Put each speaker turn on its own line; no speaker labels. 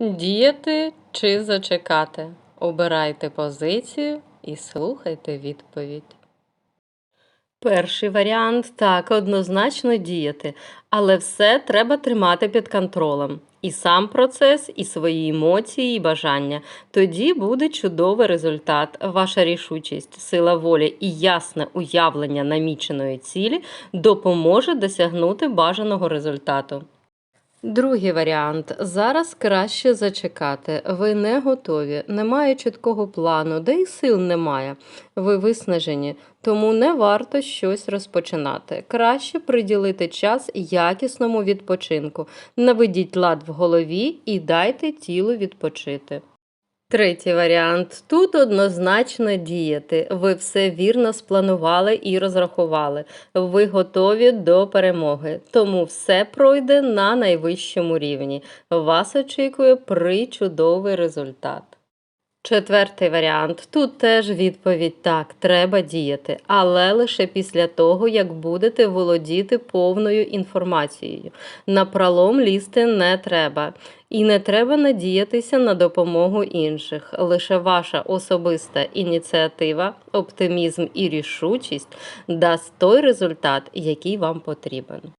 Діяти чи зачекати? Обирайте позицію і слухайте відповідь. Перший варіант так, однозначно діяти, але все треба тримати під контролем. І сам процес, і свої емоції, і бажання. Тоді буде чудовий результат. Ваша рішучість, сила волі і ясне уявлення наміченої цілі допоможе досягнути бажаного результату. Другий варіант. Зараз краще зачекати. Ви не готові, немає чіткого плану, де й сил немає. Ви виснажені, тому не варто щось розпочинати. Краще приділити час якісному відпочинку. Наведіть лад в голові і дайте тілу відпочити. Третій варіант. Тут однозначно діяти. Ви все вірно спланували і розрахували. Ви готові до перемоги, тому все пройде на найвищому рівні. Вас очікує причудовий результат. Четвертий варіант. Тут теж відповідь так, треба діяти, але лише після того, як будете володіти повною інформацією. На пролом лізти не треба. І не треба надіятися на допомогу інших. Лише ваша особиста ініціатива, оптимізм і рішучість дасть той результат, який вам потрібен.